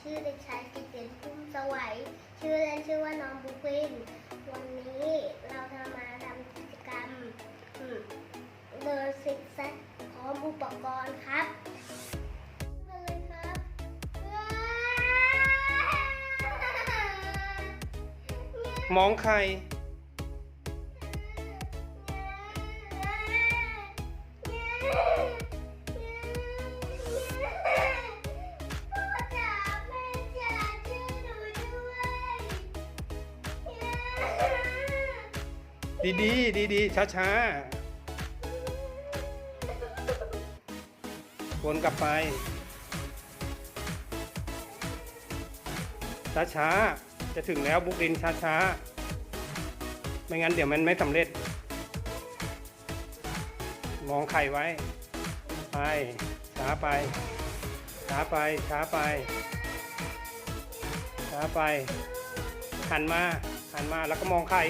ชื่อเด็กชายกิตติพุ่มสวัยชื่อเล่นชื่อว่าน้องบุควิน วันนี้เราจะมาทำกิจกรรมอืมเดินซิกแซกพร้อมอุปกรณ์ครับมาเลยครับมองใคร ดีดีดีดีช้าช้าวนกลับไป ช้าช้าจะถึงแล้วบุกดินช้าช้าไม่งั้นเดี๋ยวมันไม่สำเร็จ มองไข่ไว้ ไป ช้าไป ช้าไป ช้าไป ช้าไป หันมา หันมาแล้วก็มองไข่